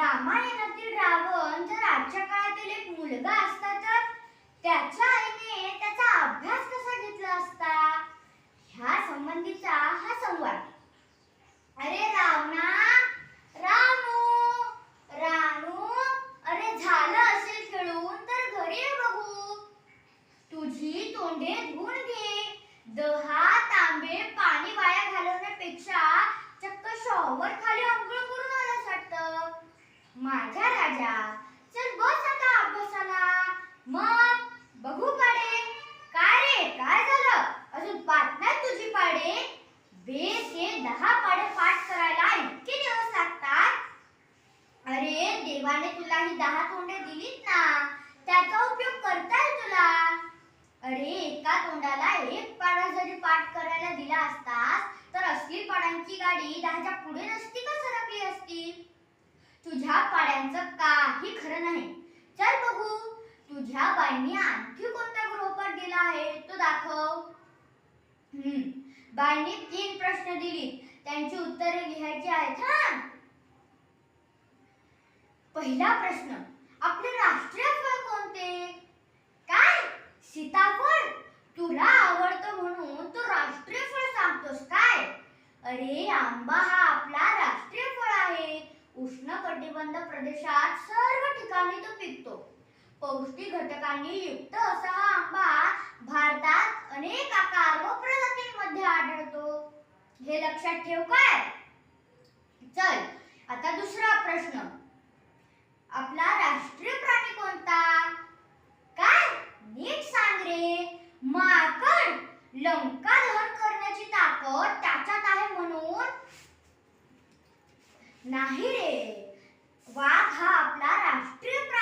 रामायणातील रावण जर आजच्या काळातील एक मुलगा असता तर त्याच्या आईने त्याचा अभ्यास कसा घेतला असता? ह्या संबंधीचा हा संवाद. अरे रावणा रामू रानू अरे झालं असेल खेळून तर घरी ये बघू. तुझी तोंडे धुवून घे. दहा तांबे पाणी वाया घालवण्यापेक्षा गाडी दहाच्या पुढे नसती का सरकली असती? तुझ्या पाड्यांचं काही खरं नाही. चल बघू. तुझ्या बाईंनी आणखी कोणता गृहपाठ दिला आहे तो दाखव. बाईंनी तीन प्रश्न दिली. त्यांची उत्तरे लिहायची आहेत. हा. पहिला प्रश्न आपले राष्ट्रीय अरे आंबा हा आपला राष्ट्रीय फळ आहे. उष्ण कटिबंध प्रदेशात सर्व ठिकाणी तो पिकतो. पौष्टिक घटकांनी युक्त असा हा आंबा भारतात अनेक आकार व प्रजातींमध्ये आढळतो. हे लक्षात ठेव काय? चल आता दुसरा प्रश्न. आपला राष्ट्रीय प्राणी कोणता? काय? नीट सांग रे. माकड लंका दहन करण्याची ताकद नाही रे. वाघ हा आपला राष्ट्रीय प्राणी